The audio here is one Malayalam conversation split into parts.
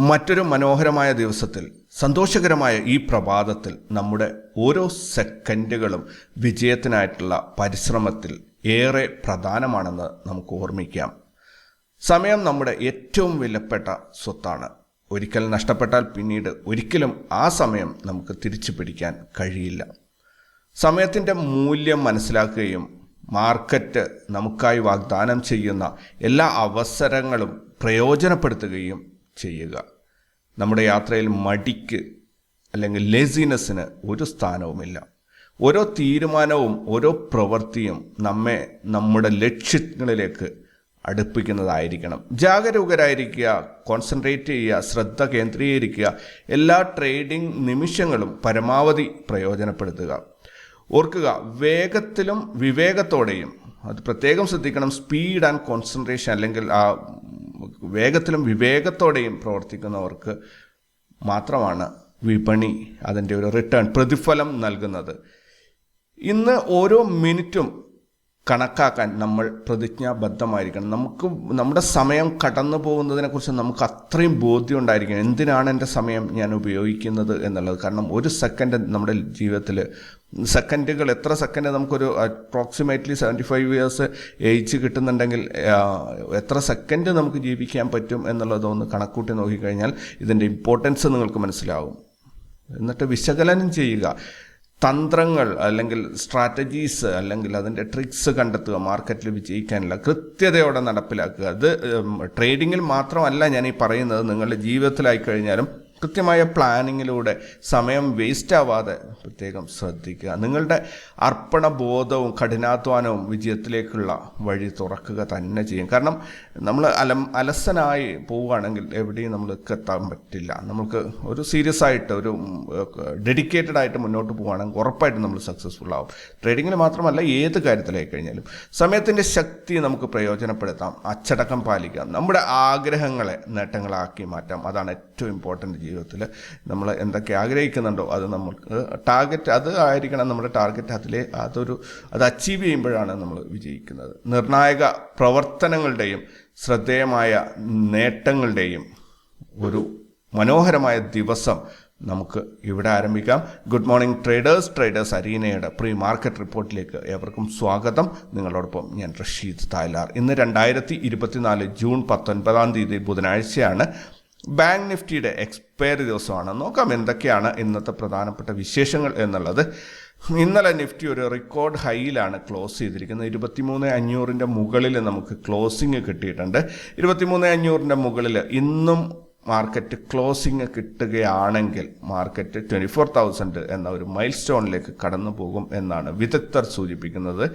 മറ്റൊരു മനോഹരമായ ദിവസത്തിൽ സന്തോഷകരമായ ഈ പ്രഭാതത്തിൽ നമ്മുടെ ഓരോ സെക്കൻഡുകളും വിജയത്തിനായിട്ടുള്ള പരിശ്രമത്തിൽ ഏറെ പ്രധാനമാണെന്ന് നമുക്ക് ഓർമ്മിക്കാം. സമയം നമ്മുടെ ഏറ്റവും വിലപ്പെട്ട സ്വത്താണ്. ഒരിക്കൽ നഷ്ടപ്പെട്ടാൽ പിന്നീട് ഒരിക്കലും ആ സമയം നമുക്ക് തിരിച്ചു പിടിക്കാൻ കഴിയില്ല. സമയത്തിന്റെ മൂല്യം മനസ്സിലാക്കുകയും മാർക്കറ്റ് നമുക്കായി വാഗ്ദാനം ചെയ്യുന്ന എല്ലാ അവസരങ്ങളും പ്രയോജനപ്പെടുത്തുകയും ചെയ്യുക. നമ്മുടെ യാത്രയിൽ മടിക്ക് അല്ലെങ്കിൽ ലേസിനെസ്സിന് ഒരു സ്ഥാനവുമില്ല. ഓരോ തീരുമാനവും ഓരോ പ്രവൃത്തിയും നമ്മെ നമ്മുടെ ലക്ഷ്യങ്ങളിലേക്ക് അടുപ്പിക്കുന്നതായിരിക്കണം. ജാഗരൂകരായിരിക്കുക കോൺസെൻട്രേറ്റ് ചെയ്യുക ശ്രദ്ധ കേന്ദ്രീകരിക്കുക എല്ലാ ട്രേഡിംഗ് നിമിഷങ്ങളും പരമാവധി പ്രയോജനപ്പെടുത്തുക. ഓർക്കുക വേഗത്തിലും വിവേകത്തോടെയും അത് പ്രത്യേകം ശ്രദ്ധിക്കണം സ്പീഡ് ആൻഡ് കോൺസെൻട്രേഷൻ അല്ലെങ്കിൽ ആ വേഗത്തിലും വിവേകത്തോടെയും പ്രവർത്തിക്കുന്നവർക്ക് മാത്രമാണ് വിപണി അതിന്റെ ഒരു റിട്ടേൺ പ്രതിഫലം നൽകുന്നത്. ഇന്ന് ഓരോ മിനിറ്റും കണക്കാക്കാൻ നമ്മൾ പ്രതിജ്ഞാബദ്ധമായിരിക്കണം. നമുക്ക് നമ്മുടെ സമയം കടന്നു പോകുന്നതിനെക്കുറിച്ച് നമുക്ക് അത്രയും ബോധ്യം ഉണ്ടായിരിക്കണം എന്തിനാണ് എന്റെ സമയം ഞാൻ ഉപയോഗിക്കുന്നത് എന്നുള്ളത്? കാരണം ഒരു സെക്കൻഡ് നമ്മുടെ ജീവിതത്തിൽ സെക്കൻഡുകൾ എത്ര സെക്കൻഡ് നമുക്കൊരു approximately seventy five years age കിട്ടുന്നുണ്ടെങ്കിൽ എത്ര സെക്കൻഡ് നമുക്ക് ജീവിക്കാൻ പറ്റും എന്നുള്ളതൊന്ന് കണക്കൂട്ടി നോക്കിക്കഴിഞ്ഞാൽ ഇതിന്റെ ഇമ്പോർട്ടൻസ് നിങ്ങൾക്ക് മനസ്സിലാവും. എന്നിട്ട് വിശകലനം ചെയ്യുക. തന്ത്രങ്ങൾ അല്ലെങ്കിൽ സ്ട്രാറ്റജീസ് അല്ലെങ്കിൽ അതിന്റെ ട്രിക്സ് കണ്ടെത്തുക മാർക്കറ്റിൽ വിജയിക്കാനുള്ള കൃത്യതയോടെ നടപ്പിലാക്കുക. അത് ട്രേഡിങ്ങിൽ മാത്രമല്ല ഞാൻ ഈ പറയുന്നത്. നിങ്ങളുടെ ജീവിതത്തിലായി കഴിഞ്ഞാലും കൃത്യമായ പ്ലാനിങ്ങിലൂടെ സമയം വേസ്റ്റ് ആവാതെ പ്രത്യേകം ശ്രദ്ധിക്കുക. നിങ്ങളുടെ അർപ്പണ ബോധവും കഠിനാധ്വാനവും വിജയത്തിലേക്കുള്ള വഴി തുറക്കുക തന്നെ ചെയ്യും. കാരണം നമ്മൾ അലം അലസനായി പോവുകയാണെങ്കിൽ എവിടെയും നമ്മൾക്ക് എത്താൻ പറ്റില്ല. നമുക്ക് ഒരു സീരിയസ് ആയിട്ട് ഒരു ഡെഡിക്കേറ്റഡ് ആയിട്ട് മുന്നോട്ട് പോവുകയാണെങ്കിൽ ഉറപ്പായിട്ടും നമ്മൾ സക്സസ്ഫുൾ ആവും. ട്രേഡിങ്ങിൽ മാത്രമല്ല ഏത് കാര്യത്തിലായി കഴിഞ്ഞാലും സമയത്തിന്റെ ശക്തി നമുക്ക് പ്രയോജനപ്പെടുത്താം. അച്ചടക്കം പാലിക്കാം. നമ്മുടെ ആഗ്രഹങ്ങളെ നേട്ടങ്ങളാക്കി മാറ്റാം. അതാണ് ഏറ്റവും ഇമ്പോർട്ടന്റ് ജീവിതത്തിൽ നമ്മൾ എന്തൊക്കെ ആഗ്രഹിക്കുന്നുണ്ടോ അത് നമുക്ക് ടാർഗറ്റ് അത് ആയിരിക്കണം നമ്മുടെ ടാർഗറ്റ് അതിലെ അതൊരു അത് അച്ചീവ് ചെയ്യുമ്പോഴാണ് നമ്മൾ വിജയിക്കുന്നത്. നിർണായക പ്രവർത്തനങ്ങളുടെയും ശ്രദ്ധേയമായ നേട്ടങ്ങളുടെയും ഒരു മനോഹരമായ ദിവസം നമുക്ക് ഇവിടെ ആരംഭിക്കാം. ഗുഡ് മോർണിംഗ് ട്രേഡേഴ്സ് ട്രേഡേഴ്സ് അരീനയുടെ പ്രീ മാർക്കറ്റ് റിപ്പോർട്ടിലേക്ക് ഏവർക്കും സ്വാഗതം. നിങ്ങളോടൊപ്പം ഞാൻ റഷീദ് തായ്ലാർ. ഇന്ന് രണ്ടായിരത്തി ഇരുപത്തിനാല് ജൂൺ പത്തൊൻപതാം തീയതി ബുധനാഴ്ചയാണ്. ബാങ്ക് നിഫ്റ്റിയുടെ എക്സ്പയറി ദിവസമാണ് നോക്കാം എന്തൊക്കെയാണ് ഇന്നത്തെ പ്രധാനപ്പെട്ട വിശേഷങ്ങൾ എന്നുള്ളത്. ഇന്നലെ നിഫ്റ്റി ഒരു റെക്കോർഡ് ഹൈയിലാണ് ക്ലോസ് ചെയ്തിരിക്കുന്നത്. ഇരുപത്തിമൂന്ന് അഞ്ഞൂറിന്റെ മുകളിൽ നമുക്ക് ക്ലോസിങ് കിട്ടിയിട്ടുണ്ട്. ഇരുപത്തിമൂന്ന് അഞ്ഞൂറിന്റെ മുകളിൽ ഇന്നും മാർക്കറ്റ് ക്ലോസിങ് കിട്ടുകയാണെങ്കിൽ മാർക്കറ്റ് ട്വന്റി ഫോർ തൗസൻഡ് എന്ന ഒരു മൈൽ സ്റ്റോണിലേക്ക് കടന്നു പോകും എന്നാണ് വിദഗ്ധർ സൂചിപ്പിക്കുന്നത്.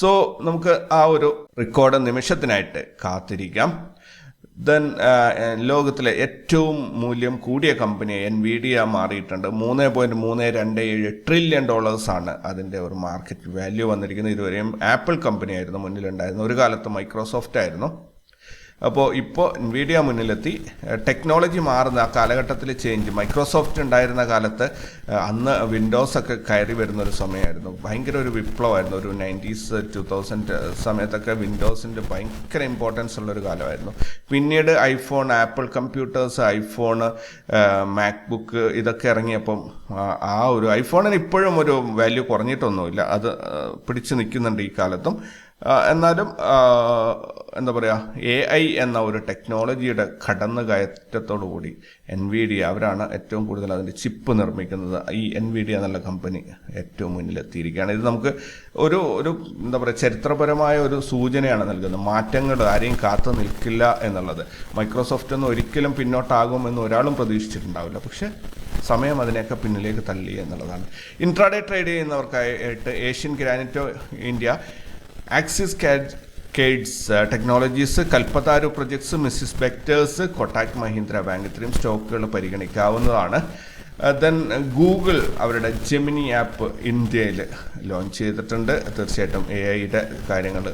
സോ നമുക്ക് ആ ഒരു റെക്കോർഡ് നിമിഷത്തിനായിട്ട് കാത്തിരിക്കാം. ദെൻ ലോകത്തിലെ ഏറ്റവും മൂല്യം കൂടിയ കമ്പനി എൻ വി ഡി ആ മാറിയിട്ടുണ്ട്. മൂന്ന് പോയിന്റ് മൂന്ന് രണ്ട് ഏഴ് ട്രില്യൺ ഡോളേഴ്സാണ് അതിന്റെ ഒരു മാർക്കറ്റ് വാല്യൂ വന്നിരിക്കുന്നത്. ഇതുവരെയും ആപ്പിൾ കമ്പനിയായിരുന്നു മുന്നിലുണ്ടായിരുന്നത്. ഒരു കാലത്ത് മൈക്രോസോഫ്റ്റ് ആയിരുന്നു. അപ്പോൾ ഇപ്പോൾ NVIDIA മുന്നിലെത്തി. ടെക്നോളജി മാറുന്ന ആ കാലഘട്ടത്തിൽ ചേഞ്ച് മൈക്രോസോഫ്റ്റ് ഉണ്ടായിരുന്ന കാലത്ത് അന്ന് വിൻഡോസ് ഒക്കെ കയറി വരുന്ന ഒരു സമയമായിരുന്നു ഭയങ്കര ഒരു വിപ്ലവമായിരുന്നു. ഒരു നയന്റീസ് ടു തൗസൻഡ് സമയത്തൊക്കെ വിൻഡോസിന്റെ ഭയങ്കര ഇമ്പോർട്ടൻസ് ഉള്ളൊരു കാലമായിരുന്നു. പിന്നീട് iPhone Apple computers iPhone MacBook ഇതൊക്കെ ഇറങ്ങിയപ്പം ആ- ഒരു ഐഫോണിന് ഇപ്പോഴും ഒരു വാല്യൂ കുറഞ്ഞിട്ടൊന്നുമില്ല. അത് പിടിച്ചു നിൽക്കുന്നുണ്ട് ഈ കാലത്തും. എന്നാലും എന്താ പറയുക എ ഐ എന്ന ഒരു ടെക്നോളജിയുടെ കടന്നു കയറ്റത്തോടുകൂടി എൻ വി ഡി അവരാണ് ഏറ്റവും കൂടുതൽ അതിന്റെ ചിപ്പ് നിർമ്മിക്കുന്നത്. ഈ എൻ വി ഡി എന്നുള്ള കമ്പനി ഏറ്റവും മുന്നിലെത്തിയിരിക്കുകയാണ്. ഇത് നമുക്ക് ഒരു ഒരു എന്താ പറയുക ചരിത്രപരമായ ഒരു സൂചനയാണ് നൽകുന്നത്. മാറ്റങ്ങൾ ആരെയും കാത്തു നിൽക്കില്ല എന്നുള്ളത്. മൈക്രോസോഫ്റ്റ് ഒന്നും ഒരിക്കലും പിന്നോട്ടാകുമെന്ന് ഒരാളും പ്രതീക്ഷിച്ചിട്ടുണ്ടാവില്ല. പക്ഷേ സമയം അതിനെയൊക്കെ പിന്നിലേക്ക് തള്ളി എന്നുള്ളതാണ്. Intraday trade ചെയ്യുന്നവർക്കായിട്ട് Asian Granito India Axis Cades technologies Kalpataru projects Mrs Bectors Kotak Mahindra bank ഇത്രയും സ്റ്റോക്കുകൾ പരിഗണിക്കാവുന്നതാണ്. ദെൻ ഗൂഗിൾ അവരുടെ ജെമിനി ആപ്പ് ഇന്ത്യയിൽ ലോഞ്ച് ചെയ്തിട്ടുണ്ട്. തീർച്ചയായിട്ടും എ ഐയുടെ കാര്യങ്ങൾ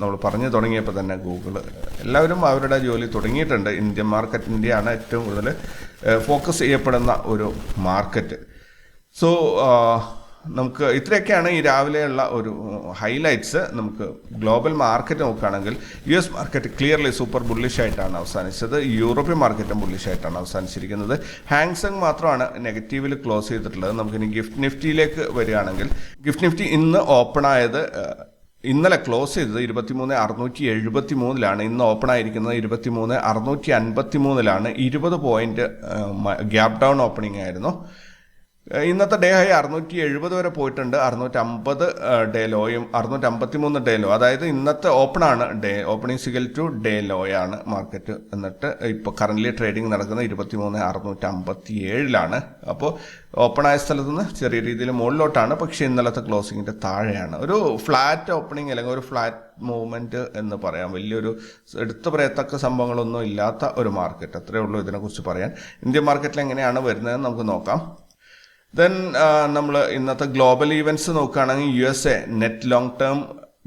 നമ്മൾ പറഞ്ഞു തുടങ്ങിയപ്പോൾ തന്നെ ഗൂഗിൾ എല്ലാവരും അവരുടെ ജോലി തുടങ്ങിയിട്ടുണ്ട്. ഇന്ത്യൻ മാർക്കറ്റ് ഇന്ത്യയാണ് ഏറ്റവും കൂടുതൽ ഫോക്കസ് ചെയ്യപ്പെടുന്ന ഒരു മാർക്കറ്റ് സോ നമുക്ക് ഇത്രയൊക്കെയാണ് ഈ രാവിലെയുള്ള ഒരു ഹൈലൈറ്റ്സ്. നമുക്ക് ഗ്ലോബൽ മാർക്കറ്റ് നോക്കുകയാണെങ്കിൽ U S market clearly super bullish ആയിട്ടാണ് അവസാനിച്ചത്. യൂറോപ്യൻ മാർക്കറ്റും ബുള്ളിഷ് ആയിട്ടാണ് അവസാനിച്ചിരിക്കുന്നത്. ഹാങ്സങ് മാത്രമാണ് നെഗറ്റീവിൽ ക്ലോസ് ചെയ്തിട്ടുള്ളത്. നമുക്കിനി ഗിഫ്റ്റ് നിഫ്റ്റിയിലേക്ക് വരികയാണെങ്കിൽ ഗിഫ്റ്റ് നിഫ്റ്റി ഇന്ന് ഓപ്പൺ ആയത് ഇന്നലെ ക്ലോസ് ചെയ്തത് ഇരുപത്തിമൂന്ന് അറുന്നൂറ്റി എഴുപത്തി മൂന്നിലാണ് ഇന്ന് ഓപ്പൺ ആയിരിക്കുന്നത് ഇരുപത്തിമൂന്ന് അറുന്നൂറ്റി അൻപത്തി മൂന്നിലാണ് ഇരുപത് പോയിന്റ് ഗ്യാപ് ഡൗൺ ഓപ്പണിംഗ് ആയിരുന്നു. ഇന്നത്തെ ഡേ ഹൈ അറുന്നൂറ്റി എഴുപത് വരെ പോയിട്ടുണ്ട്. അറുന്നൂറ്റമ്പത് ഡേ ലോയും അറുന്നൂറ്റമ്പത്തി മൂന്ന് ഡേ ലോ. അതായത് ഇന്നത്തെ ഓപ്പൺ ആണ് ഡേ ഓപ്പണിംഗ് സിഗൽ ടു ഡേ ലോയാണ് മാർക്കറ്റ് എന്നിട്ട് ഇപ്പോൾ കറന്റ്ലി ട്രേഡിംഗ് നടക്കുന്നത് ഇരുപത്തി മൂന്ന് അറുന്നൂറ്റി അമ്പത്തി ഏഴിലാണ് അപ്പോൾ ഓപ്പൺ ആയ സ്ഥലത്ത് നിന്ന് ചെറിയ രീതിയിൽ മുകളിലോട്ടാണ്. പക്ഷേ ഇന്നലത്തെ ക്ലോസിങ്ങിന്റെ താഴെയാണ്. ഒരു ഫ്ലാറ്റ് ഓപ്പണിംഗ് അല്ലെങ്കിൽ ഒരു ഫ്ലാറ്റ് മൂവ്മെന്റ് എന്ന് പറയാം. വലിയൊരു എടുത്തു പറയത്തക്ക സംഭവങ്ങളൊന്നും ഇല്ലാത്ത ഒരു മാർക്കറ്റ് അത്രയേ ഉള്ളൂ ഇതിനെക്കുറിച്ച് പറയാൻ. ഇന്ത്യൻ മാർക്കറ്റിൽ എങ്ങനെയാണ് വരുന്നതെന്ന് നമുക്ക് നോക്കാം. ദെൻ നമ്മൾ ഇന്നത്തെ ഗ്ലോബൽ ഈവന്റ്സ് നോക്കുകയാണെങ്കിൽ U S A net long term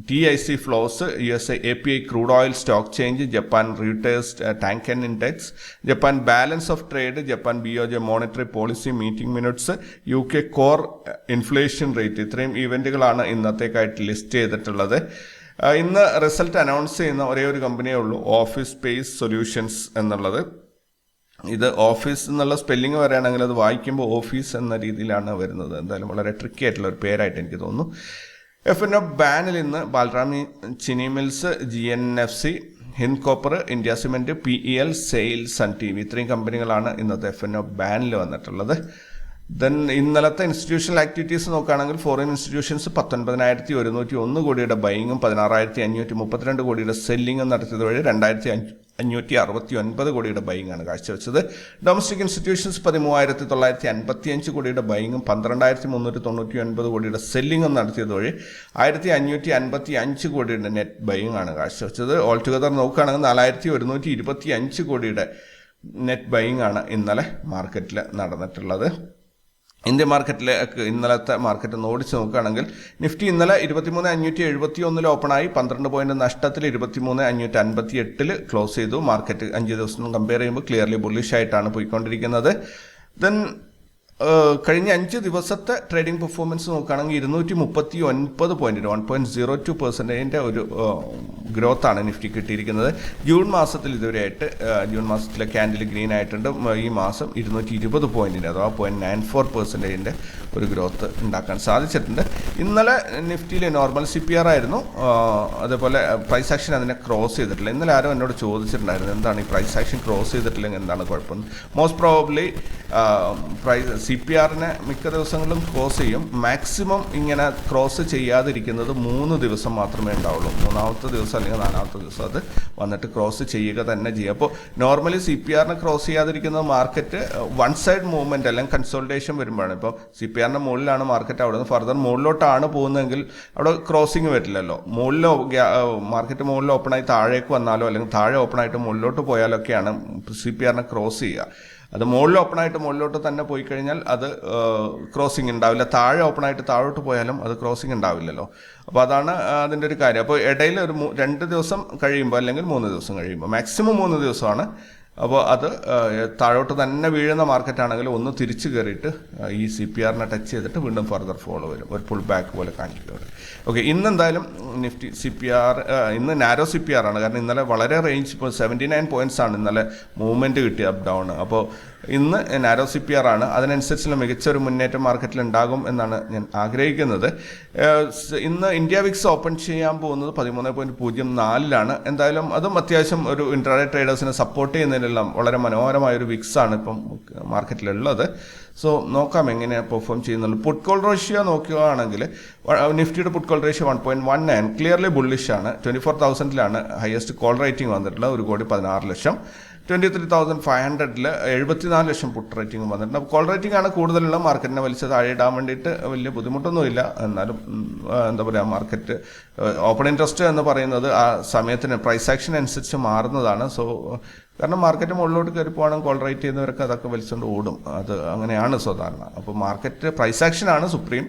T I C flows U S A A P I crude oil stock change Japan Reuters Tankan and index Japan balance of trade Japan B O J monetary policy meeting minutes U K core inflation rate ഇത്രയും ഇവന്റുകളാണ് ഇന്നത്തേക്കായിട്ട് ലിസ്റ്റ് ചെയ്തിട്ടുള്ളത്. ഇന്ന് റിസൾട്ട് അനൗൺസ് ചെയ്യുന്ന ഒരേ ഒരു കമ്പനിയേ ഉള്ളൂ ഓഫീസ് സ്പേസ് സൊല്യൂഷൻസ് എന്നുള്ളത്. ഇത് ഓഫീസ് എന്നുള്ള സ്പെല്ലിംഗ് പറയുകയാണെങ്കിൽ അത് വായിക്കുമ്പോൾ ഓഫീസ് എന്ന രീതിയിലാണ് വരുന്നത്. എന്തായാലും വളരെ ട്രിക്കി ആയിട്ടുള്ള ഒരു പേരായിട്ട് എനിക്ക് തോന്നുന്നു. എഫ് എൻ എഫ് ബാനിൽ ഇന്ന് Balrampur Chini mills G N F C Hind copper India cement P E L SAIL Sun T V ഇത്രയും കമ്പനികളാണ് ഇന്നത്തെ എഫ് എൻ എഫ് ബാനിൽ വന്നിട്ടുള്ളത്. ദെൻ ഇന്നലത്തെ ഇൻസ്റ്റിറ്റ്യൂഷണൽ ആക്ടിവിറ്റീസ് നോക്കുകയാണെങ്കിൽ ഫോറിൻ ഇൻസ്റ്റിറ്റ്യൂഷൻസ് പത്തൊൻപതിനായിരത്തി ഒരുന്നൂറ്റി ഒന്ന് കോടിയുടെ ബൈങ്ങും പതിനാറായിരത്തി അഞ്ഞൂറ്റി മുപ്പത്തിരണ്ട് കോടിയുടെ സെല്ലിങ്ങും നടത്തിയത് വഴി രണ്ടായിരത്തി അഞ്ഞൂറ്റി അറുപത്തി ഒൻപത് കോടിയുടെ ബൈങ് ആണ് കാഴ്ചവെച്ചത്. ഡൊമസ്റ്റിക് ഇൻസ്റ്റിറ്റ്യൂഷൻസ് പതിമൂവായിരത്തി തൊള്ളായിരത്തി അൻപത്തി അഞ്ച് കോടിയുടെ ബൈങ്ങും പന്ത്രണ്ടായിരത്തി മുന്നൂറ്റി തൊണ്ണൂറ്റി ഒൻപത് കോടിയുടെ സെല്ലിങ്ങും നടത്തിയത് വഴി ആയിരത്തി അഞ്ഞൂറ്റി അൻപത്തി അഞ്ച് കോടിയുടെ നെറ്റ് ബൈങ്ങാണ് കാഴ്ചവെച്ചത്. ഓൾ ടുഗദർ നോക്കുകയാണെങ്കിൽ നാലായിരത്തി ഒരുന്നൂറ്റി ഇരുപത്തി അഞ്ച് കോടിയുടെ നെറ്റ് ബൈങ് ആണ് ഇന്നലെ മാർക്കറ്റിൽ നടന്നിട്ടുള്ളത്. ഇന്ത്യൻ മാർക്കറ്റിലെ ഇന്നലത്തെ മാർക്കറ്റ് ഒന്ന് ഓടിച്ച് നോക്കുകയാണെങ്കിൽ നിഫ്റ്റി ഇന്നലെ ഇരുപത്തിമൂന്ന് അഞ്ഞൂറ്റി എഴുപത്തി ഒന്നിൽ ഓപ്പണായി പന്ത്രണ്ട് പോയിന്റ് നഷ്ടത്തിൽ ഇരുപത്തിമൂന്ന് അഞ്ഞൂറ്റി അൻപത്തി എട്ടിൽ ക്ലോസ് ചെയ്തു. മാർക്കറ്റ് അഞ്ച് ദിവസം കമ്പയർ ചെയ്യുമ്പോൾ ക്ലിയർലി ബുള്ളിഷ് ആയിട്ടാണ് പോയിക്കൊണ്ടിരിക്കുന്നത്. ദെൻ കഴിഞ്ഞ അഞ്ച് ദിവസത്തെ ട്രേഡിംഗ് പെർഫോമൻസ് നോക്കുകയാണെങ്കിൽ ഇരുന്നൂറ്റി മുപ്പത്തി ഒൻപത് point one point zero two പെർസെന്റേജിന്റെ ഒരു ഗ്രോത്ത് ആണ് നിഫ്റ്റി കിട്ടിയിരിക്കുന്നത്. ജൂൺ മാസത്തിൽ ഇതുവരെയായിട്ട് ജൂൺ മാസത്തിലെ ക്യാൻഡിൽ ഗ്രീൻ ആയിട്ടുണ്ട്. ഈ മാസം ഇരുന്നൂറ്റി ഇരുപത് പോയിന്റിന്റെ അഥവാ പോയിന്റ് നയൻ ഫോർ പെർസെന്റേജിന്റെ ഒരു ഗ്രോത്ത് ഉണ്ടാക്കാൻ സാധിച്ചിട്ടുണ്ട്. ഇന്നലെ നിഫ്റ്റിയിൽ നോർമൽ സി പി ആർ ആയിരുന്നു. അതേപോലെ പ്രൈസ് ആക്ഷൻ അതിനെ ക്രോസ് ചെയ്തിട്ടില്ല. ഇന്നലെ ആരോ എന്നോട് ചോദിച്ചിട്ടുണ്ടായിരുന്നു എന്താണ് ഈ പ്രൈസ് ആക്ഷൻ ക്രോസ് ചെയ്തിട്ടില്ലെങ്കിൽ എന്താണ് കുഴപ്പം? Most probably price C P ആറിനെ മിക്ക ദിവസങ്ങളിലും ക്രോസ് ചെയ്യും. മാക്സിമം ഇങ്ങനെ ക്രോസ് ചെയ്യാതിരിക്കുന്നത് മൂന്ന് ദിവസം മാത്രമേ ഉണ്ടാവുള്ളൂ. മൂന്നാമത്തെ ദിവസം അല്ലെങ്കിൽ നാലാമത്തെ ദിവസം അത് വന്നിട്ട് ക്രോസ് ചെയ്യുക തന്നെ ചെയ്യും. അപ്പോൾ നോർമലി സി പി ആറിനെ ക്രോസ് ചെയ്യാതിരിക്കുന്നത് മാർക്കറ്റ് വൺ സൈഡ് മൂവ്മെന്റ് അല്ലെങ്കിൽ കൺസോൾട്ടേഷൻ വരുമ്പോഴാണ്. ഇപ്പോൾ സി പി ആറിന്റെ മുകളിലാണ് മാർക്കറ്റ് അവിടെ നിന്ന് ഫർദർ മുകളിലോട്ടാണ് പോകുന്നതെങ്കിൽ അവിടെ ക്രോസിങ് വരില്ലല്ലോ. മുകളിലോ മാർക്കറ്റ് മുകളിൽ ഓപ്പണായി താഴേക്ക് വന്നാലോ അല്ലെങ്കിൽ താഴെ ഓപ്പണായിട്ട് മുകളിലോട്ട് പോയാലോ ഒക്കെയാണ് സി പി ആറിനെ ക്രോസ് ചെയ്യുക. അത് മുകളിൽ ഓപ്പണായിട്ട് മുകളിലോട്ട് തന്നെ പോയി കഴിഞ്ഞാൽ അത് ക്രോസിംഗ് ഉണ്ടാവില്ല. താഴെ ഓപ്പണായിട്ട് താഴോട്ട് പോയാലും അത് ക്രോസിംഗ് ഉണ്ടാവില്ലല്ലോ. അപ്പോൾ അതാണ് അതിന്റെ ഒരു കാര്യം. അപ്പോൾ ഇടയിൽ ഒരു രണ്ട് ദിവസം കഴിയുമ്പോൾ അല്ലെങ്കിൽ മൂന്ന് ദിവസം കഴിയുമ്പോൾ മാക്സിമം മൂന്ന് ദിവസമാണ് അപ്പോൾ അത് താഴോട്ട് തന്നെ വീഴുന്ന മാർക്കറ്റ് ആണെങ്കിൽ ഒന്ന് തിരിച്ചു കയറിയിട്ട് ഈ സി പി ആറിനെ ടച്ച് ചെയ്തിട്ട് വീണ്ടും ഫർദർ ഫോളോ വരും. ഒരു പുൾ ബാക്ക് പോലെ കാണിക്കും അവിടെ ഓക്കെ ഇന്ന് എന്തായാലും നിഫ്റ്റി സി പി ആർ ഇന്ന് നാരോ സി പി ആർ ആണ്. കാരണം ഇന്നലെ വളരെ റേഞ്ച് ഇപ്പോൾ സെവന്റി നയൻ പോയിന്റ്സ് ആണ് ഇന്നലെ മൂവ്മെന്റ് കിട്ടിയ അപ്പ് ഡൗൺ അപ്പോൾ ഇന്ന് നാരോ സി പി ആർ ആണ്. അതിനനുസരിച്ച് മികച്ച ഒരു മുന്നേറ്റം മാർക്കറ്റിൽ ഉണ്ടാകും എന്നാണ് ഞാൻ ആഗ്രഹിക്കുന്നത്. ഇന്ന് ഇന്ത്യ വിക്സ് ഓപ്പൺ ചെയ്യാൻ പോകുന്നത് പതിമൂന്ന് പോയിന്റ് പൂജ്യം നാലിലാണ്. എന്തായാലും അതും അത്യാവശ്യം ഒരു ഇൻട്രാഡേ ട്രേഡേഴ്സിനെ സപ്പോർട്ട് ചെയ്യുന്നതിനെല്ലാം വളരെ മനോഹരമായ ഒരു വിക്സ് ആണ് ഇപ്പം മാർക്കറ്റിലുള്ളത്. സോ നോക്കാം എങ്ങനെ പെർഫോം ചെയ്യുന്നുള്ളൂ പുട്ട് കോൾ റേഷ്യോ നോക്കുകയാണെങ്കിൽ നിഫ്റ്റിയുടെ put call ratio one point one nine clearly bullish ആണ് ട്വന്റി ഫോർ തൗസൻഡിലാണ് ഹയസ്റ്റ് കോൾ റേറ്റിംഗ് വന്നിട്ടുള്ളത്. ഒരു കോടി പതിനാറ് lakh. Twenty three thousand five ഹൺഡ്രഡിൽ എഴുപത്തിനാല് ലക്ഷം പുട്ട് റേറ്റിംഗ് വന്നിട്ടുണ്ട്. അപ്പോൾ കോൾ റേറ്റിംഗ് ആണ് കൂടുതലുള്ള മാർക്കറ്റിനെ വലിച്ച താഴെ ഇടാൻ വേണ്ടിയിട്ട് വലിയ ബുദ്ധിമുട്ടൊന്നുമില്ല. എന്നാലും എന്താ പറയുക മാർക്കറ്റ് ഓപ്പൺ ഇൻട്രസ്റ്റ് എന്ന് പറയുന്നത് ആ സമയത്തിന് പ്രൈസ് ആക്ഷൻ അനുസരിച്ച് മാറുന്നതാണ്. സോ കാരണം മാർക്കറ്റ് മുകളിലോട്ട് കയറി പോകണമെങ്കിൽ കോൾ റേറ്റ് ചെയ്യുന്നവർക്ക് അതൊക്കെ വലിച്ചുകൊണ്ട് ഓടും. അത് അങ്ങനെയാണ് സാധാരണ അപ്പോൾ മാർക്കറ്റ് പ്രൈസ് ആക്ഷൻ ആണ് സുപ്രീം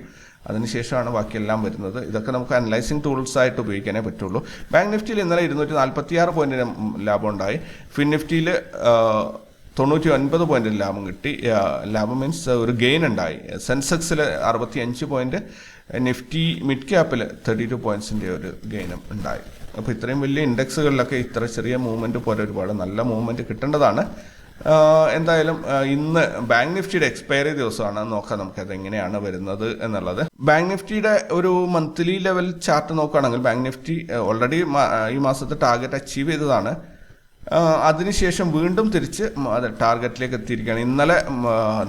അതിനുശേഷമാണ് ബാക്കിയെല്ലാം വരുന്നത്. ഇതൊക്കെ നമുക്ക് അനലൈസിങ് ടൂൾസ് ആയിട്ട് ഉപയോഗിക്കാനേ പറ്റുള്ളൂ. ബാങ്ക് നിഫ്റ്റിയിൽ ഇന്നലെ ഇരുന്നൂറ്റി നാൽപ്പത്തി ആറ് പോയിന്റിന് ലാഭം ഉണ്ടായി. ഫിൻ നിഫ്റ്റിയിൽ തൊണ്ണൂറ്റി ഒൻപത് പോയിന്റ് ലാഭം കിട്ടി. ലാഭം മീൻസ് ഒരു ഗെയിൻ ഉണ്ടായി. സെൻസെക്സിൽ അറുപത്തി അഞ്ച് പോയിന്റ് നിഫ്റ്റി മിഡ് ക്യാപ്പിൽ തേർട്ടി ടു പോയിന്റ്സിന്റെ ഒരു ഗെയിനും ഉണ്ടായി. അപ്പോൾ ഇത്രയും വലിയ ഇൻഡെക്സുകളിലൊക്കെ ഇത്ര ചെറിയ മൂവ്മെന്റ് പോലെ ഒരുപാട് നല്ല മൂവ്മെന്റ് കിട്ടേണ്ടതാണ്. എന്തായാലും ഇന്ന് ബാങ്ക് നിഫ്റ്റിയുടെ എക്സ്പയറി ദിവസമാണ്. നോക്കാം നമുക്ക് അത് എങ്ങനെയാണ് വരുന്നത് എന്നുള്ളത്. ബാങ്ക് നിഫ്റ്റിയുടെ ഒരു മന്ത്ലി ലെവൽ ചാർട്ട് നോക്കുകയാണെങ്കിൽ ബാങ്ക് നിഫ്റ്റി ഓൾറെഡി ഈ മാസത്തെ ടാർഗറ്റ് അച്ചീവ് ചെയ്തതാണ്. അതിനുശേഷം വീണ്ടും തിരിച്ച് അതെ ടാർഗറ്റിലേക്ക് എത്തിയിരിക്കുകയാണ്. ഇന്നലെ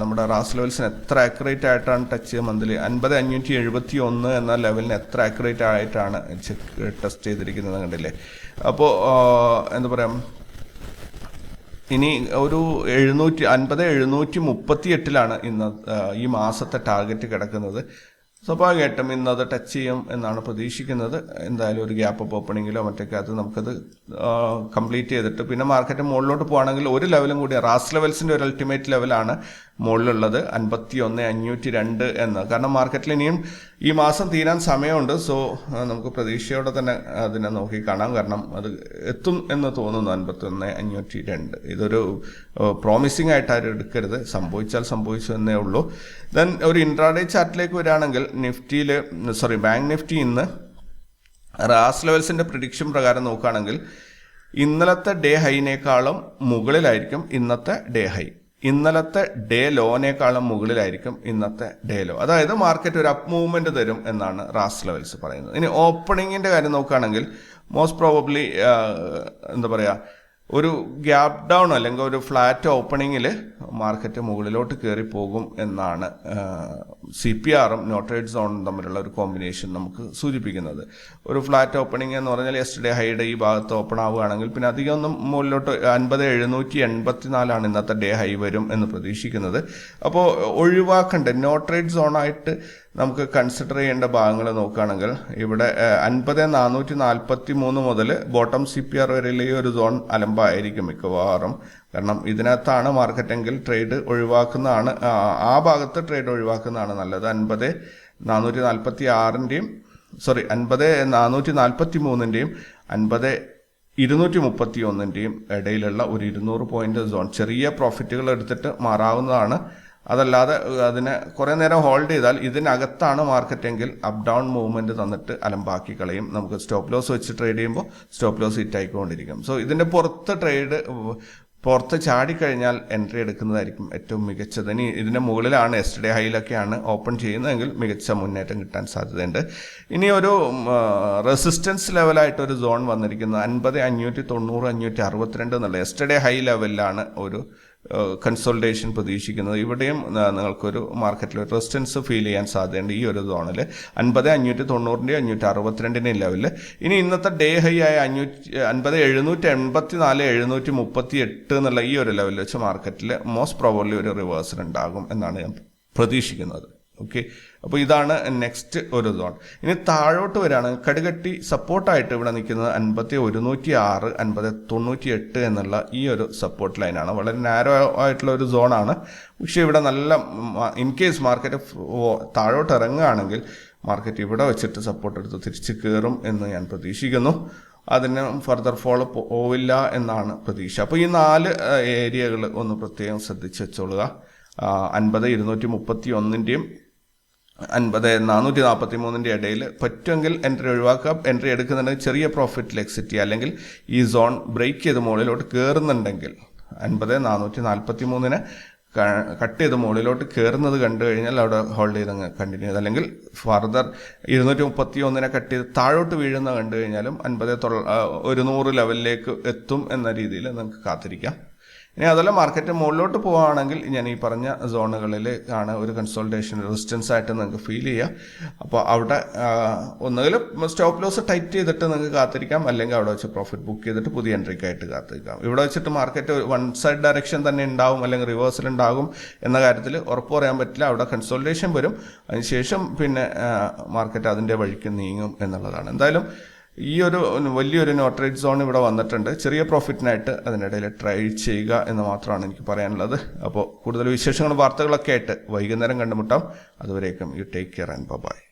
നമ്മുടെ റാസ് ലെവൽസിന് എത്ര ആക്യുറേറ്റ് ആയിട്ടാണ് ടച്ച് ചെയ്ത് മന്ത്ലി അൻപത് അഞ്ഞൂറ്റി എഴുപത്തി ഒന്ന് എന്ന ലെവലിന് എത്ര ആക്യുറേറ്റ് ആയിട്ടാണ് ചെക്ക് ടെസ്റ്റ് ചെയ്തിരിക്കുന്നത് കണ്ടില്ലേ? അപ്പോൾ എന്താ പറയുക ഇനി ഒരു എഴുന്നൂറ്റി അൻപത് എഴുന്നൂറ്റി മുപ്പത്തി എട്ടിലാണ് ഇന്ന് ഈ മാസത്തെ ടാർഗറ്റ് കിടക്കുന്നത്. സ്വാഭാവികമായിട്ടും ഇന്ന് അത് ടച്ച് ചെയ്യും എന്നാണ് പ്രതീക്ഷിക്കുന്നത്. എന്തായാലും ഒരു ഗ്യാപ്പ് അപ്പ് ഓപ്പണിങ്ങിലോ മറ്റൊക്കെ അത് നമുക്കത് കംപ്ലീറ്റ് ചെയ്തിട്ട് പിന്നെ മാർക്കറ്റ് മുകളിലോട്ട് പോകുകയാണെങ്കിൽ ഒരു ലെവലും കൂടി റാസ് ലെവൽസിന്റെ ഒരു അൾട്ടിമേറ്റ് ലെവലാണ് മുകളിലുള്ളത് അൻപത്തി ഒന്ന് അഞ്ഞൂറ്റി രണ്ട് എന്ന്. കാരണം മാർക്കറ്റിൽ ഇനിയും ഈ മാസം തീരാൻ സമയമുണ്ട്. സോ നമുക്ക് പ്രതീക്ഷയോടെ തന്നെ അതിനെ നോക്കി കാണാം. കാരണം അത് എത്തും എന്ന് തോന്നുന്നു അൻപത്തി ഒന്ന് അഞ്ഞൂറ്റി രണ്ട് ഇതൊരു പ്രോമിസിംഗ് ആയിട്ട് ആരും എടുക്കരുത്. സംഭവിച്ചാൽ സംഭവിച്ചു എന്നേ ഉള്ളൂ. ദെൻ ഒരു ഇൻട്രാഡേ ചാർട്ടിലേക്ക് വരികയാണെങ്കിൽ നിഫ്റ്റിയിൽ സോറി ബാങ്ക് നിഫ്റ്റി ഇന്ന് റാസ് ലെവൽസിന്റെ പ്രിഡിക്ഷൻ പ്രകാരം നോക്കുകയാണെങ്കിൽ ഇന്നലത്തെ ഡേ ഹൈനേക്കാളും മുകളിലായിരിക്കും ഇന്നത്തെ ഡേ ഹൈ ഇന്നലത്തെ ഡേ ലോനേക്കാളും മുകളിലായിരിക്കും ഇന്നത്തെ ഡേ ലോ. അതായത് മാർക്കറ്റ് ഒരു അപ്പ് മൂവ്മെന്റ് തരും എന്നാണ് റാസ് ലെവൽസ് പറയുന്നത്. ഇനി ഓപ്പണിങ്ങിന്റെ കാര്യം നോക്കുകയാണെങ്കിൽ മോസ്റ്റ് പ്രോബബ്ലി എന്താ പറയുക ഒരു ഗ്യാപ് ഡൗൺ അല്ലെങ്കിൽ ഒരു ഫ്ലാറ്റ് ഓപ്പണിങ്ങിൽ മാർക്കറ്റ് മുകളിലോട്ട് കയറി പോകും എന്നാണ് സി പി ആറും നോട്ടേഡ് സോണും തമ്മിലുള്ള ഒരു കോമ്പിനേഷൻ നമുക്ക് സൂചിപ്പിക്കുന്നത്. ഒരു ഫ്ലാറ്റ് ഓപ്പണിംഗ് എന്ന് പറഞ്ഞാൽ യെസ്റ്റർഡേ ഹൈയുടെ ഈ ഭാഗത്ത് ഓപ്പൺ ആവുകയാണെങ്കിൽ പിന്നെ അധികം ഒന്നും മുകളിലോട്ട് അൻപത് എഴുന്നൂറ്റി എൺപത്തിനാലാണ് ഇന്നത്തെ ഡേ ഹൈ വരും എന്ന് പ്രതീക്ഷിക്കുന്നത്. അപ്പോൾ ഒഴിവാക്കേണ്ട? നോട്ടേഡ് സോണായിട്ട് നമുക്ക് കൺസിഡർ ചെയ്യേണ്ട ഭാഗങ്ങൾ നോക്കുകയാണെങ്കിൽ ഇവിടെ അൻപത് നാനൂറ്റി നാൽപ്പത്തി മൂന്ന് മുതൽ ബോട്ടം സി പി ആർ വരെയുള്ള ഈ ഒരു സോൺ അലമ്പായിരിക്കും മിക്കവാറും. കാരണം ഇതിനകത്താണ് മാർക്കറ്റെങ്കിൽ ട്രേഡ് ഒഴിവാക്കുന്നതാണ് ആ, ഭാഗത്ത് ട്രേഡ് ഒഴിവാക്കുന്നതാണ് നല്ലത്. അൻപത് നാനൂറ്റി നാൽപ്പത്തി ആറിന്റെയും സോറി അൻപത് നാനൂറ്റി നാൽപ്പത്തി മൂന്നിന്റെയും അൻപത് ഇരുന്നൂറ്റി മുപ്പത്തി ഒന്നിന്റെയും ഇടയിലുള്ള ഒരു ഇരുന്നൂറ് പോയിന്റ് സോൺ. ചെറിയ പ്രോഫിറ്റുകൾ എടുത്തിട്ട് മാറാവുന്നതാണ്. അതല്ലാതെ അതിനെ കുറേ നേരം ഹോൾഡ് ചെയ്താൽ ഇതിനകത്താണ് മാർക്കറ്റെങ്കിൽ അപ് ഡൗൺ മൂവ്മെന്റ് തന്നിട്ട് അലമ്പാക്കി കളയും. നമുക്ക് സ്റ്റോപ്പ് ലോസ് വെച്ച് ട്രേഡ് ചെയ്യുമ്പോൾ സ്റ്റോപ്പ് ലോസ് ഹിറ്റ് ആയിക്കൊണ്ടിരിക്കും സോ ഇതിന്റെ പുറത്ത് ട്രേഡ് പുറത്ത് ചാടിക്കഴിഞ്ഞാൽ എൻട്രി എടുക്കുന്നതായിരിക്കും ഏറ്റവും മികച്ചത്. ഇനി ഇതിന്റെ മുകളിലാണ് എസ്റ്റർഡേ ഹൈയിലൊക്കെയാണ് ഓപ്പൺ ചെയ്യുന്നതെങ്കിൽ മികച്ച മുന്നേറ്റം കിട്ടാൻ സാധ്യതയുണ്ട്. ഇനി ഒരു റെസിസ്റ്റൻസ് ലെവലായിട്ട് ഒരു സോൺ വന്നിരിക്കുന്നത് അൻപത് അഞ്ഞൂറ്റി തൊണ്ണൂറ് അഞ്ഞൂറ്റി അറുപത്തിരണ്ട് എന്നുള്ള എസ്റ്റർഡേ ഹൈ ലെവലിലാണ് ഒരു കൺസോൾട്ടേഷൻ പ്രതീക്ഷിക്കുന്നത്. ഇവിടെയും നിങ്ങൾക്കൊരു മാർക്കറ്റിൽ റെസിസ്റ്റൻസ് ഫീൽ ചെയ്യാൻ സാധ്യതയുണ്ട് ഈ ഒരു സോണിൽ അൻപത് അഞ്ഞൂറ്റി തൊണ്ണൂറിന്റെ അഞ്ഞൂറ്റി അറുപത്തിരണ്ടിന്റെയും ലെവലിൽ ഇനി ഇന്നത്തെ ഡേ ഹൈ ആയ അഞ്ഞൂറ്റി അൻപത് എഴുന്നൂറ്റി എൺപത്തി നാല് എഴുന്നൂറ്റി മുപ്പത്തി എട്ട് എന്നുള്ള ഈ ഒരു ലെവലിൽ വെച്ച് മാർക്കറ്റിൽ മോസ്റ്റ് പ്രോബബ്ലി ഒരു റിവേഴ്സൽ ഉണ്ടാകും എന്നാണ് ഞാൻ പ്രതീക്ഷിക്കുന്നത്. ഓക്കെ അപ്പോൾ ഇതാണ് നെക്സ്റ്റ് ഒരു സോൺ ഇനി താഴോട്ട് വരാണ് കടുകട്ടി സപ്പോർട്ടായിട്ട് ഇവിടെ നിൽക്കുന്നത് അൻപത്തി ഒരുന്നൂറ്റി ആറ് അൻപത് തൊണ്ണൂറ്റി എട്ട് എന്നുള്ള ഈ ഒരു സപ്പോർട്ട് ലൈനാണ് വളരെ നാരോ ആയിട്ടുള്ള ഒരു സോണാണ് പക്ഷേ ഇവിടെ നല്ല ഇൻ കേസ് മാർക്കറ്റ് താഴോട്ട് ഇറങ്ങുകയാണെങ്കിൽ മാർക്കറ്റ് ഇവിടെ വെച്ചിട്ട് സപ്പോർട്ട് എടുത്ത് തിരിച്ച് കയറും എന്ന് ഞാൻ പ്രതീക്ഷിക്കുന്നു. അതിന് ഫർദർ ഫോളോ പോവില്ല എന്നാണ് പ്രതീക്ഷ. അപ്പോൾ ഈ നാല് ഏരിയകൾ ഒന്ന് പ്രത്യേകം ശ്രദ്ധിച്ച് വെച്ചോളുക. അൻപത് ഇരുന്നൂറ്റി മുപ്പത്തി ഒന്നിന്റെയും അൻപത് നാനൂറ്റി നാൽപ്പത്തി മൂന്നിന്റെ ഇടയിൽ പറ്റുമെങ്കിൽ എൻട്രി ഒഴിവാക്കുക. എൻട്രി എടുക്കുന്നുണ്ടെങ്കിൽ ചെറിയ പ്രോഫിറ്റിൽ എക്സിറ്റ് ചെയ്യുക. അല്ലെങ്കിൽ ഈ സോൺ ബ്രേക്ക് ചെയ്ത് മുകളിലോട്ട് കയറുന്നുണ്ടെങ്കിൽ അൻപത് നാനൂറ്റി നാൽപ്പത്തി മൂന്നിന് കട്ട് ചെയ്ത് മുകളിലോട്ട് കയറുന്നത് കണ്ടു കഴിഞ്ഞാൽ അവിടെ ഹോൾഡ് ചെയ്ത് കണ്ടിന്യൂ ചെയ്ത്. അല്ലെങ്കിൽ ഫർദർ ഇരുന്നൂറ്റി മുപ്പത്തി ഒന്നിനെ കട്ട് ചെയ്ത് താഴോട്ട് വീഴുന്ന കണ്ടു കഴിഞ്ഞാലും അൻപത് തൊള്ള ഒരു നൂറ് ലെവലിലേക്ക് എത്തും എന്ന രീതിയിൽ നിങ്ങൾക്ക് കാത്തിരിക്കാം. ഇനി അതല്ല മാർക്കറ്റ് മുകളിലോട്ട് പോവുകയാണെങ്കിൽ ഞാൻ ഈ പറഞ്ഞ സോണുകളിൽ ആണ് ഒരു കൺസോൾട്ടേഷൻ റെസിസ്റ്റൻസ് ആയിട്ട് നിങ്ങൾക്ക് ഫീൽ ചെയ്യുക അപ്പോൾ അവിടെ ഒന്നുകിൽ സ്റ്റോപ്പ് ലോസ് ടൈറ്റ് ചെയ്തിട്ട് നിങ്ങൾക്ക് കാത്തിരിക്കാം. അല്ലെങ്കിൽ അവിടെ വെച്ച് പ്രോഫിറ്റ് ബുക്ക് ചെയ്തിട്ട് പുതിയ എൻട്രിക്കായിട്ട് കാത്തിരിക്കാം. ഇവിടെ വെച്ചിട്ട് മാർക്കറ്റ് വൺ സൈഡ് ഡയറക്ഷൻ തന്നെ ഉണ്ടാവും അല്ലെങ്കിൽ റിവേഴ്സൽ ഉണ്ടാകും എന്ന കാര്യത്തിൽ ഉറപ്പ് പറയാൻ പറ്റില്ല. അവിടെ കൺസോൾട്ടേഷൻ വരും. അതിനുശേഷം പിന്നെ മാർക്കറ്റ് അതിന്റെ വഴിക്ക് നീങ്ങും എന്നുള്ളതാണ്. എന്തായാലും ഈ ഒരു വലിയൊരു നോട്ടറേറ്റ് സോൺ ഇവിടെ വന്നിട്ടുണ്ട്. ചെറിയ പ്രോഫിറ്റിനായിട്ട് അതിനിടയിൽ ട്രൈ ചെയ്യുക എന്ന് മാത്രമാണ് എനിക്ക് പറയാനുള്ളത്. അപ്പോൾ കൂടുതൽ വിശേഷങ്ങളും വാർത്തകളൊക്കെ ആയിട്ട് വൈകുന്നേരം കണ്ടുമുട്ടാം. അതുവരേക്കും you take care and bye.